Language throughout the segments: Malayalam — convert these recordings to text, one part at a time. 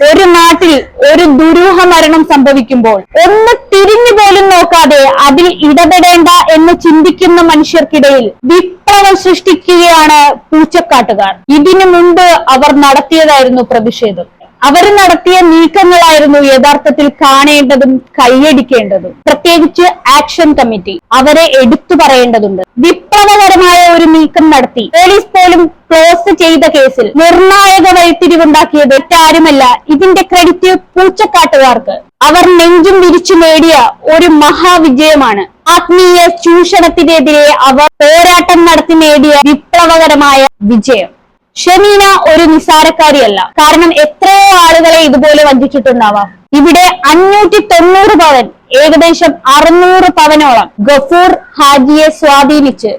ഒരു നാട്ടിൽ ഒരു ദുരൂഹ മരണം സംഭവിക്കുമ്പോൾ ഒന്ന് തിരിഞ്ഞു പോലും നോക്കാതെ അതിൽ ഇടപെടേണ്ട എന്ന് ചിന്തിക്കുന്ന മനുഷ്യർക്കിടയിൽ വിപ്ലവം സൃഷ്ടിക്കുകയാണ് പൂച്ചക്കാട്ടുകാർ. ഇതിനു മുമ്പ് അവർ നടത്തിയതായിരുന്നു പ്രതിഷേധം. അവർ നടത്തിയ നീക്കങ്ങളായിരുന്നു യഥാർത്ഥത്തിൽ കാണേണ്ടതും കൈയടിക്കേണ്ടതും. പ്രത്യേകിച്ച് ആക്ഷൻ കമ്മിറ്റി അവരെ എടുത്തു പറയേണ്ടതുണ്ട്. വിപ്ലവകരമായ ഒരു നീക്കം നടത്തി. പോലീസ് പോലും ക്ലോസ് ചെയ്ത കേസിൽ നിർണായക വഴിത്തിരിവുണ്ടാക്കിയത് മറ്റാരുമല്ല ഇതിന്റെ ക്രെഡിറ്റ് പൂച്ചക്കാട്ടുകാർക്ക്. അവർ നെഞ്ചും വിരിച്ചു നേടിയ ഒരു മഹാവിജയമാണ്. ആത്മീയ ചൂഷണത്തിനെതിരെ അവർ പോരാട്ടം നടത്തി നേടിയ വിപ്ലവകരമായ വിജയം. ഷമീന ഒരു നിസാരക്കാരിയല്ല കാരണം എത്രയോ ആളുകളെ ഇതുപോലെ വഞ്ചിച്ചിട്ടുണ്ടാവാം. ഇവിടെ അഞ്ഞൂറ്റി തൊണ്ണൂറ് പവൻ ഏകദേശം അറുന്നൂറ് പവനോളം ഗഫൂർ ഹാജിയെ സ്വാധീനിച്ച്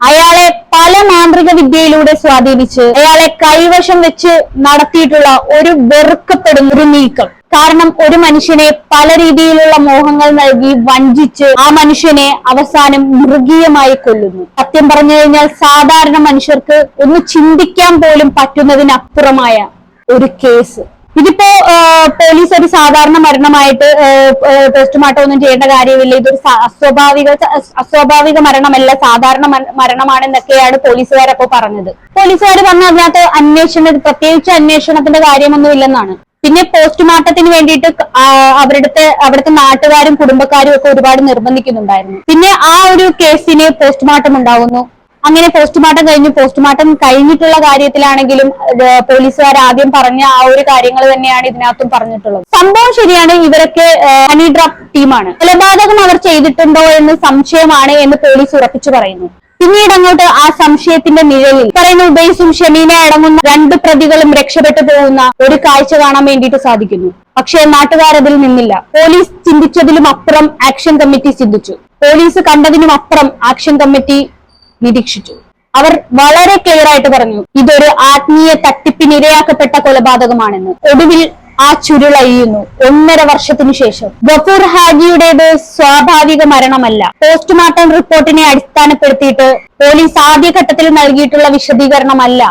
അയാളെ പല മാന്ത്രിക വിദ്യയിലൂടെ സ്വാധീനിച്ച് അയാളെ കൈവശം വെച്ച് നടത്തിയിട്ടുള്ള ഒരു വെറുക്കപ്പെടുന്ന ഒരു നീക്കം. കാരണം ഒരു മനുഷ്യനെ പല രീതിയിലുള്ള മോഹങ്ങൾ നൽകി വഞ്ചിച്ച് ആ മനുഷ്യനെ അവസാനം മൃഗീയമായി കൊല്ലുന്നു. സത്യം പറഞ്ഞു കഴിഞ്ഞാൽ സാധാരണ മനുഷ്യർക്ക് ഒന്ന് ചിന്തിക്കാൻ പോലും പറ്റുന്നതിനപ്പുറമായ ഒരു കേസ്. ഇതിപ്പോ പോലീസ് ഒരു സാധാരണ മരണമായിട്ട് പോസ്റ്റ്മോർട്ടം ഒന്നും ചെയ്യേണ്ട കാര്യമില്ല. ഇതൊരു അസ്വാഭാവിക അസ്വാഭാവിക മരണമല്ല സാധാരണ മര- മരണമാണെന്നൊക്കെയാണ് പോലീസുകാരപ്പോ പറഞ്ഞത്. പോലീസുകാർ പറഞ്ഞ അതിനകത്ത് അന്വേഷണ പ്രത്യേകിച്ച് അന്വേഷണത്തിന്റെ കാര്യമൊന്നും ഇല്ലെന്നാണ് പിന്നെ പോസ്റ്റ്മോർട്ടത്തിന് വേണ്ടിയിട്ട് അവരുടെ അവിടുത്തെ നാട്ടുകാരും കുടുംബക്കാരും ഒക്കെ ഒരുപാട് നിർബന്ധിക്കുന്നുണ്ടായിരുന്നു. പിന്നെ ആ ഒരു കേസിന് പോസ്റ്റ്മോർട്ടം ഉണ്ടാവുന്നു. അങ്ങനെ പോസ്റ്റ്മോർട്ടം കഴിഞ്ഞു പോസ്റ്റ്മോർട്ടം കഴിഞ്ഞിട്ടുള്ള കാര്യത്തിലാണെങ്കിലും പോലീസുകാർ ആദ്യം പറഞ്ഞ ആ ഒരു കാര്യങ്ങൾ തന്നെയാണ് ഇതിനകത്തും പറഞ്ഞിട്ടുള്ളത്. സംഭവം ശരിയാണ് ഇവരൊക്കെ ഹണി ടീമാണ്. കൊലപാതകം അവർ ചെയ്തിട്ടുണ്ടോ എന്ന് സംശയമാണ് എന്ന് പോലീസ് ഉറപ്പിച്ചു പറയുന്നു. പിന്നീട് അങ്ങോട്ട് ആ സംശയത്തിന്റെ നിഴലിൽ. പറയുന്ന ഉബൈസും ഷമീന അടങ്ങുന്ന രണ്ട് പ്രതികളും രക്ഷപ്പെട്ടു പോകുന്ന ഒരു കാഴ്ച കാണാൻ വേണ്ടിയിട്ട് സാധിക്കുന്നു. പക്ഷേ നാട്ടുകാർ അതിൽ നിന്നില്ല. പോലീസ് ചിന്തിച്ചതിലും അപ്പുറം ആക്ഷൻ കമ്മിറ്റി ചിന്തിച്ചു. പോലീസ് കണ്ടതിനും അപ്പുറം ആക്ഷൻ കമ്മിറ്റി നിരീക്ഷിച്ചു. അവർ വളരെ ക്ലിയർ ആയിട്ട് പറഞ്ഞു ഇതൊരു ആത്മീയ തട്ടിപ്പിനിരയാക്കപ്പെട്ട കൊലപാതകമാണെന്ന്. ഒടുവിൽ ആ ചുരുളഴിയുന്നു. ഒന്നര വർഷത്തിനു ശേഷം. ഗഫൂർ ഹാജിയുടേത് സ്വാഭാവിക മരണമല്ല. പോസ്റ്റ്മോർട്ടം റിപ്പോർട്ടിനെ അടിസ്ഥാനപ്പെടുത്തിയിട്ട് പോലീസ് ആദ്യഘട്ടത്തിൽ നൽകിയിട്ടുള്ള വിശദീകരണമല്ല.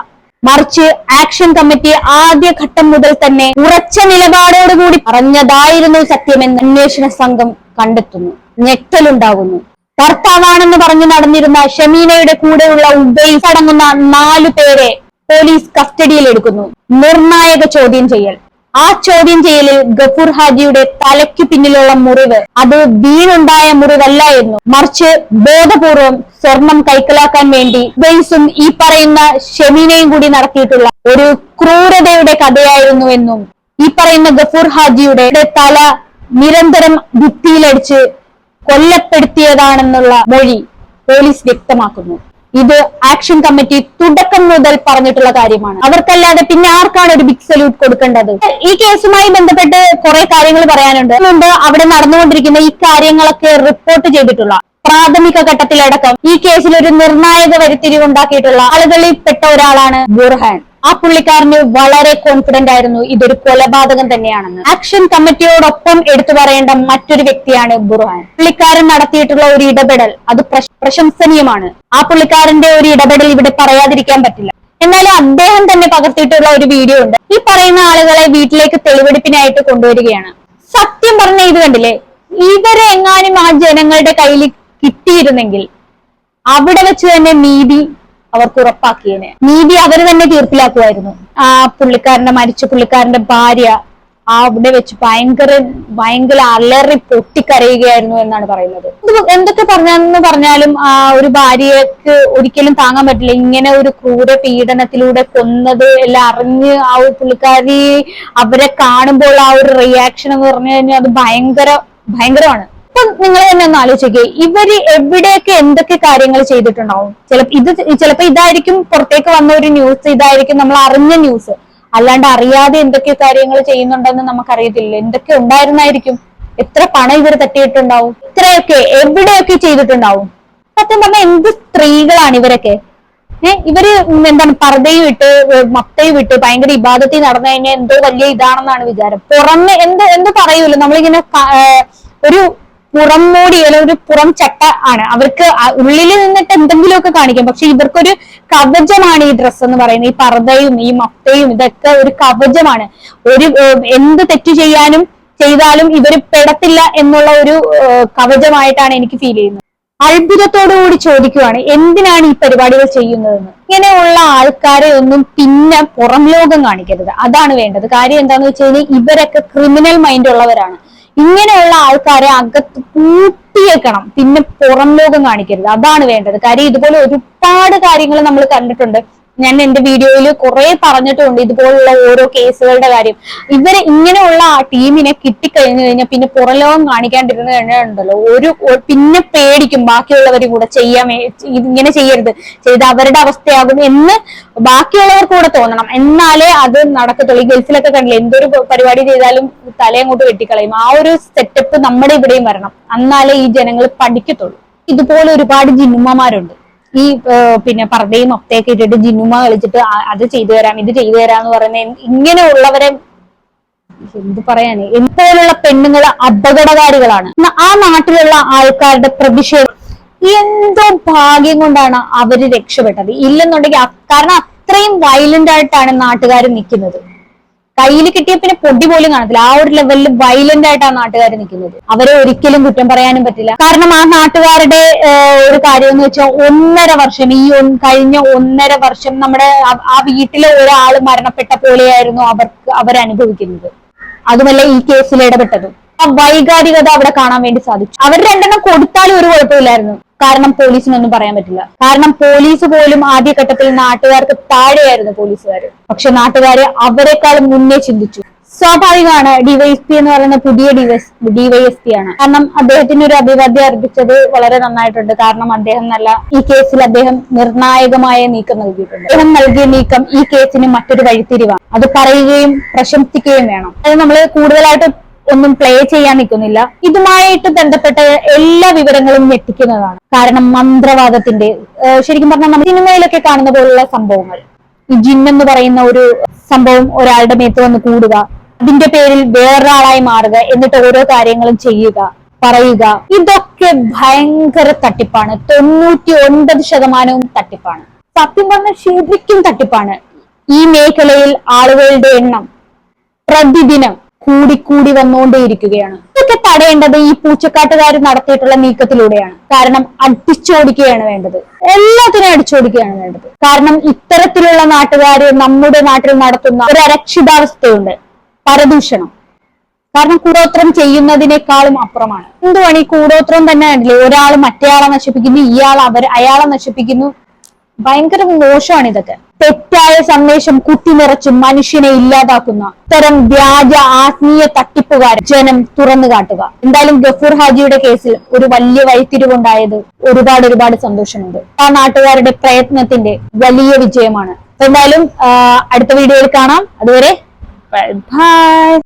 മറിച്ച് ആക്ഷൻ കമ്മിറ്റി ആദ്യഘട്ടം മുതൽ തന്നെ ഉറച്ച നിലപാടോടുകൂടി പറഞ്ഞതായിരുന്നു സത്യമെന്ന് അന്വേഷണ സംഘം കണ്ടെത്തുന്നു. ഞെട്ടലുണ്ടാകുന്നു. ഭർത്താവാണെന്ന് പറഞ്ഞു നടന്നിരുന്ന ഷമീനയുടെ കൂടെയുള്ള ഉബൈസ് അടങ്ങുന്ന നാലു പേരെ പോലീസ് കസ്റ്റഡിയിൽ എടുക്കുന്നു നിർണായക ചോദ്യം ചെയ്യൽ. ആ ചോദ്യം ചെയ്യലിൽ ഗഫൂർ ഹാജിയുടെ തലയ്ക്ക് പിന്നിലുള്ള മുറിവ്. അത് വീണുണ്ടായ മുറിവല്ലായിരുന്നു. മറിച്ച് ബോധപൂർവം സ്വർണം കൈക്കലാക്കാൻ വേണ്ടി ബെയ്സും ഈ പറയുന്ന ഷെമീനയും കൂടി നടത്തിയിട്ടുള്ള ഒരു ക്രൂരതയുടെ കഥയായിരുന്നു എന്നും ഈ പറയുന്ന ഗഫൂർ ഹാജിയുടെ തല നിരന്തരം ഭിത്തിയിലടിച്ച് കൊല്ലപ്പെടുത്തിയതാണെന്നുള്ള മൊഴി പോലീസ് വ്യക്തമാക്കുന്നു. ഇത് ആക്ഷൻ കമ്മിറ്റി തുടക്കം മുതൽ പറഞ്ഞിട്ടുള്ള കാര്യമാണ്. അവർക്കല്ലാതെ പിന്നെ ആർക്കാണ് ഒരു ബിഗ് സല്യൂട്ട് കൊടുക്കേണ്ടത്? ഈ കേസുമായി ബന്ധപ്പെട്ട് കുറെ കാര്യങ്ങൾ പറയാനുണ്ട്. മുമ്പ് അവിടെ നടന്നുകൊണ്ടിരിക്കുന്ന ഈ കാര്യങ്ങളൊക്കെ റിപ്പോർട്ട് ചെയ്തിട്ടുള്ള പ്രാഥമിക ഘട്ടത്തിലടക്കം ഈ കേസിൽ ഒരു നിർണായക വരിത്തിരിവുണ്ടാക്കിയിട്ടുള്ള ആളുകളിൽ പെട്ട ഒരാളാണ് ബുർഹാൻ. ആ പുള്ളിക്കാരന് വളരെ കോൺഫിഡന്റ് ആയിരുന്നു. ഇതൊരു കൊലപാതകം തന്നെയാണെന്ന്. ആക്ഷൻ കമ്മിറ്റിയോടൊപ്പം എടുത്തു പറയേണ്ട മറ്റൊരു വ്യക്തിയാണ് ബുർഹാൻ. പുള്ളിക്കാരൻ നടത്തിയിട്ടുള്ള ഒരു ഇടപെടൽ അത് പ്രശംസനീയമാണ്. ആ പുള്ളിക്കാരന്റെ ഒരു ഇടപെടൽ ഇവിടെ പറയാതിരിക്കാൻ പറ്റില്ല. എന്നാൽ അദ്ദേഹം തന്നെ പകർത്തിയിട്ടുള്ള ഒരു വീഡിയോ ഉണ്ട്. ഈ പറയുന്ന ആളുകളെ വീട്ടിലേക്ക് തെളിവെടുപ്പിനായിട്ട് കൊണ്ടുവരികയാണ്. സത്യം പറഞ്ഞ ഇത് കണ്ടില്ലേ? ഇവരെ എങ്ങാനും ആ ജനങ്ങളുടെ കയ്യിൽ കിട്ടിയിരുന്നെങ്കിൽ അവിടെ വെച്ച് തന്നെ നീതി അവർക്ക് ഉറപ്പാക്കിയേനെ. നീതി അവർ തന്നെ തീർപ്പിലാക്കുമായിരുന്നു. ആ പുള്ളിക്കാരന്റെ മരിച്ച പുള്ളിക്കാരന്റെ ഭാര്യ ആ അവിടെ വെച്ച് ഭയങ്കര ഭയങ്കര അലറി പൊട്ടിക്കരയുകയായിരുന്നു എന്നാണ് പറയുന്നത്. എന്തൊക്കെ പറഞ്ഞെന്ന് പറഞ്ഞാലും ആ ഒരു ഭാര്യക്ക് ഒരിക്കലും താങ്ങാൻ പറ്റില്ല. ഇങ്ങനെ ഒരു ക്രൂര പീഡനത്തിലൂടെ കൊന്നത് എല്ലാം അറിഞ്ഞ് ആ ഒരു പുള്ളിക്കാരി അവരെ കാണുമ്പോൾ ആ ഒരു റിയാക്ഷൻ എന്ന് പറഞ്ഞു കഴിഞ്ഞാൽ അത് ഭയങ്കര ഭയങ്കരമാണ്. ഇപ്പൊ നിങ്ങൾ തന്നെ ഒന്ന് ആലോചിക്കുക ഇവർ എവിടെയൊക്കെ എന്തൊക്കെ കാര്യങ്ങൾ ചെയ്തിട്ടുണ്ടാവും? ചിലപ്പോ ഇത് ചിലപ്പോ ഇതായിരിക്കും പുറത്തേക്ക് വന്ന ഒരു ന്യൂസ് ഇതായിരിക്കും നമ്മൾ അറിഞ്ഞ ന്യൂസ് അല്ലാണ്ട് അറിയാതെ എന്തൊക്കെ കാര്യങ്ങൾ ചെയ്യുന്നുണ്ടെന്ന് നമുക്കറിയത്തില്ല. എന്തൊക്കെ ഉണ്ടായിരുന്നായിരിക്കും? എത്ര പണം ഇവർ തട്ടിയിട്ടുണ്ടാവും? ഇത്രയൊക്കെ എവിടെയൊക്കെ ചെയ്തിട്ടുണ്ടാവും? സത്യം പറഞ്ഞാൽ എന്ത് സ്ത്രീകളാണ് ഇവരൊക്കെ? ഏഹ് ഇവർ എന്താണ് പർദ്ദയും ഇട്ട് മത്തയും ഇട്ട് ഭയങ്കര ഇബാദത്തിൽ നടന്നു കഴിഞ്ഞാൽ എന്തോ വലിയ ഇതാണെന്നാണ് വിചാരം. പുറമെ എന്ത് എന്ത് പറയൂല്ലോ നമ്മളിങ്ങനെ ഒരു പുറം മൂടി അല്ലെങ്കിൽ ഒരു പുറം ചട്ട ആണ്. അവർക്ക് ഉള്ളിൽ നിന്നിട്ട് എന്തെങ്കിലുമൊക്കെ കാണിക്കാം. പക്ഷെ ഇവർക്കൊരു കവചമാണ് ഈ ഡ്രസ്സ് എന്ന് പറയുന്നത്. ഈ പർദ്ദയും ഈ മഫ്തയും ഇതൊക്കെ ഒരു കവചമാണ്. ഒരു എന്ത് തെറ്റ് ചെയ്യാനും ചെയ്താലും ഇവർ പെടത്തില്ല എന്നുള്ള ഒരു കവചമായിട്ടാണ് എനിക്ക് ഫീൽ ചെയ്യുന്നത്. അത്ഭുതത്തോടുകൂടി ചോദിക്കുവാണ് എന്തിനാണ് ഈ പരിപാടികൾ ചെയ്യുന്നതെന്ന്? ഇങ്ങനെയുള്ള ആൾക്കാരെ ഒന്നും പിന്നെ പുറം ലോകം കാണിക്കരുത്. അതാണ് വേണ്ടത്. കാര്യം എന്താന്ന് വെച്ച് കഴിഞ്ഞാൽ ഇവരൊക്കെ ക്രിമിനൽ മൈൻഡ് ഉള്ളവരാണ്. ഇങ്ങനെയുള്ള ആൾക്കാരെ അകത്ത് കൂട്ടിയേക്കണം പിന്നെ പുറം ലോകം കാണിക്കരുത്. അതാണ് വേണ്ടത്. കാര്യം ഇതുപോലെ ഒരുപാട് കാര്യങ്ങൾ നമ്മൾ കണ്ടിട്ടുണ്ട്. ഞാൻ എന്റെ വീഡിയോയിൽ കുറെ പറഞ്ഞിട്ടുണ്ട് ഇതുപോലുള്ള ഓരോ കേസുകളുടെ കാര്യം. ഇവരെ ഇങ്ങനെയുള്ള ആ ടീമിനെ കിട്ടിക്കഴിഞ്ഞു കഴിഞ്ഞാൽ പിന്നെ പുറലോകം കാണിക്കാണ്ടിരുന്ന് കഴിഞ്ഞാലുണ്ടല്ലോ ഒരു പിന്നെ പേടിക്കും ബാക്കിയുള്ളവരും കൂടെ ചെയ്യാൻ ഇങ്ങനെ ചെയ്യരുത്. ചെയ്ത് അവരുടെ അവസ്ഥയാകും എന്ന് ബാക്കിയുള്ളവർക്ക് കൂടെ തോന്നണം. എന്നാലേ അത് നടക്കത്തുള്ളൂ. ഈ ഗൾഫിലൊക്കെ കണ്ടില്ലേ എന്തൊരു പരിപാടി ചെയ്താലും തലയങ്ങോട്ട് വെട്ടിക്കളയും ആ ഒരു സെറ്റപ്പ് നമ്മുടെ ഇവിടെയും വരണം. എന്നാലേ ഈ ജനങ്ങൾ പഠിക്കത്തുള്ളൂ. ഇതുപോലെ ഒരുപാട് ജിന്നുമ്മമാരുണ്ട്. ഈ പിന്നെ പർദ്ദയും ഒക്കെ ഇട്ടിട്ട് ജിന്നുമ കളിച്ചിട്ട് അത് ചെയ്തു തരാം ഇത് ചെയ്തു തരാം എന്ന് പറയുന്ന ഇങ്ങനെ ഇങ്ങനെയുള്ളവരെ എന്ത് പറയാന്? ഇതുപോലുള്ള പെണ്ണുങ്ങൾ അപകടകാരികളാണ്. ആ നാട്ടിലുള്ള ആൾക്കാരുടെ പ്രതിഷേധം എന്തോ ഭാഗ്യം കൊണ്ടാണ് അവർ രക്ഷപ്പെട്ടത്. ഇല്ലെന്നുണ്ടെങ്കിൽ കാരണം അത്രയും വയലന്റ് ആയിട്ടാണ് നാട്ടുകാർ നിൽക്കുന്നത് കയ്യിൽ കിട്ടിയ പിന്നെ പൊടി പോലും കാണത്തില്ല. ആ ഒരു ലെവലിൽ വയലന്റ് ആ നാട്ടുകാർ നിൽക്കുന്നത്. അവരെ ഒരിക്കലും കുറ്റം പറയാനും പറ്റില്ല. കാരണം ആ നാട്ടുകാരുടെ ഒരു കാര്യം എന്ന് വെച്ചാൽ ഒന്നര വർഷം ഈ കഴിഞ്ഞ ഒന്നര വർഷം നമ്മുടെ ആ വീട്ടിലെ ഒരാൾ മരണപ്പെട്ട പോലെയായിരുന്നു അവർക്ക് അവരനുഭവിക്കുന്നത്. അതുമല്ല ഈ കേസിൽ ഇടപെട്ടതും. ആ വൈകാരികത അവിടെ കാണാൻ വേണ്ടി സാധിച്ചു. അവർ രണ്ടെണ്ണം കൊടുത്താലും ഒരു കുഴപ്പമില്ലായിരുന്നു. കാരണം പോലീസിനൊന്നും പറയാൻ പറ്റില്ല. കാരണം പോലീസ് പോലും ആദ്യഘട്ടത്തിൽ നാട്ടുകാർക്ക് താഴെയായിരുന്നു പോലീസുകാർ പക്ഷെ നാട്ടുകാരെ അവരെക്കാളും മുന്നേ ചിന്തിച്ചു. സ്വാഭാവികമാണ് ഡിവൈഎസ്പി എന്ന് പറയുന്ന പുതിയ ഡിവൈസ് ഡിവൈഎസ്പി ആണ്. കാരണം അദ്ദേഹത്തിന് ഒരു അഭിവാദ്യം അർപ്പിച്ചത് വളരെ നന്നായിട്ടുണ്ട്. കാരണം അദ്ദേഹം നല്ല ഈ കേസിൽ അദ്ദേഹം നിർണായകമായ നീക്കം നൽകിയിട്ടുണ്ട്. അദ്ദേഹം നൽകിയ നീക്കം ഈ കേസിന് മറ്റൊരു വഴിത്തിരിവാണ്. അത് പറയുകയും പ്രശംസിക്കുകയും വേണം. അത് നമ്മൾ കൂടുതലായിട്ട് ഒന്നും പ്ലേ ചെയ്യാൻ നിൽക്കുന്നില്ല. ഇതുമായിട്ട് ബന്ധപ്പെട്ട എല്ലാ വിവരങ്ങളും ഞെട്ടിക്കുന്നതാണ്. കാരണം മന്ത്രവാദത്തിന്റെ ശരിക്കും പറഞ്ഞാൽ നമ്മൾ സിനിമയിലൊക്കെ കാണുന്ന പോലുള്ള സംഭവങ്ങൾ. ഈ ജിന്നെന്ന് പറയുന്ന ഒരു സംഭവം ഒരാളുടെ മേത്ത് വന്ന് കൂടുക. അതിന്റെ പേരിൽ വേറൊരാളായി മാറുക എന്നിട്ട് ഓരോ കാര്യങ്ങളും ചെയ്യുക പറയുക. ഇതൊക്കെ ഭയങ്കര തട്ടിപ്പാണ്. തൊണ്ണൂറ്റി ഒൻപത് ശതമാനവും തട്ടിപ്പാണ്. സത്യം പറഞ്ഞ ശരിക്കും തട്ടിപ്പാണ്. ഈ മേഖലയിൽ ആളുകളുടെ എണ്ണം പ്രതിദിനം കൂടിക്കൂടി വന്നുകൊണ്ടേയിരിക്കുകയാണ്. ഇതൊക്കെ തടയേണ്ടത് ഈ പൂച്ചക്കാട്ടുകാർ നടത്തിയിട്ടുള്ള നീക്കത്തിലൂടെയാണ്. കാരണം അടിച്ചോടിക്കുകയാണ് വേണ്ടത്. എല്ലാത്തിനും അടിച്ചോടിക്കുകയാണ് വേണ്ടത്. കാരണം ഇത്തരത്തിലുള്ള നാട്ടുകാർ നമ്മുടെ നാട്ടിൽ നടത്തുന്ന ഒരു അരക്ഷിതാവസ്ഥയുണ്ട്. പരദൂഷണം. കാരണം കൂടോത്രം ചെയ്യുന്നതിനേക്കാളും അപ്പുറമാണ്. എന്തുവാണ് ഈ കൂടോത്രം തന്നെ കണ്ടില്ലേ? ഒരാൾ മറ്റേയാളെ നശിപ്പിക്കുന്നു ഇയാൾ അവർ അയാളെ നശിപ്പിക്കുന്നു. ഭയങ്കര മോശമാണ് ഇതൊക്കെ. തെറ്റായ സന്ദേശം കുത്തി നിറച്ച് മനുഷ്യനെ ഇല്ലാതാക്കുന്ന ഇത്തരം വ്യാജ ആത്മീയ തട്ടിപ്പുകാർ ജനം തുറന്നു കാട്ടുക. എന്തായാലും ഗഫൂർ ഹാജിയുടെ കേസിൽ ഒരു വലിയ വഴിത്തിരിവുണ്ടായത് ഒരുപാട് ഒരുപാട് സന്തോഷമുണ്ട്. ആ നാട്ടുകാരുടെ പ്രയത്നത്തിന്റെ വലിയ വിജയമാണ്. എന്തായാലും അടുത്ത വീഡിയോയിൽ കാണാം. അതുവരെ Bye. Bye.